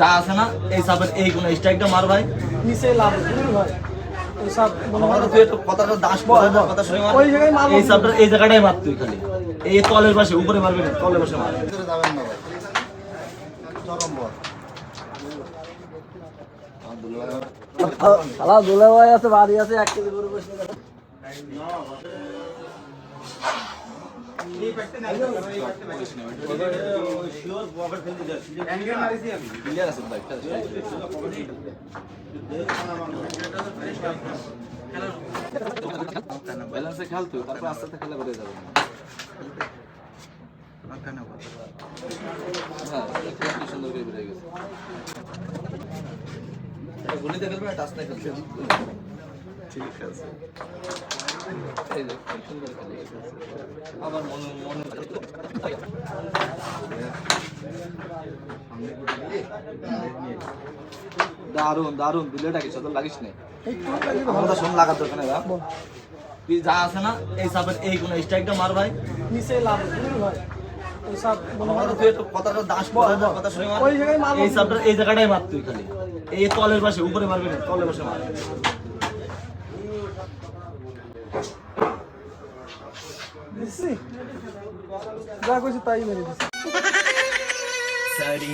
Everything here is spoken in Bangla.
যা আছে না এই সাপের এই কোন স্ট্রাইকটা মার ভাই। নিচে লাভ ভাই। এই জায়গাটাই মার তুই খালি। এই তলের পাশে উপরে মারবি না তলের পাশে মার। দুলে ভাই আছে বাড়ি আছে এক কেজি গরু বসে ব্যালেন্সে খেল তুই তারপর আস্তে আস্তে খেলে বেরিয়ে যাবে হ্যাঁ খেলা কি সুন্দর করে বেরিয়ে গেছে এটা গুলিতে খেলবে না টাচটা খেলছে ঠিক আছে। আবার মনে মনে দারুণ দারুণ দিলেটা কিছু তো লাগিস আমার শোন লাগার দরকার নেই। তুই যা আছে না এই সাপের এই কোন স্ট্রাইকটা মার ভাই। নিচে লাভ ভাই। এই জায়গাটাই মার তুই খালি। এই তলের পাশে উপরে মারবি না তলের পাশে মার। দিচ্ছি যা কইছি তাই মেরে দিচ্ছি साड़ी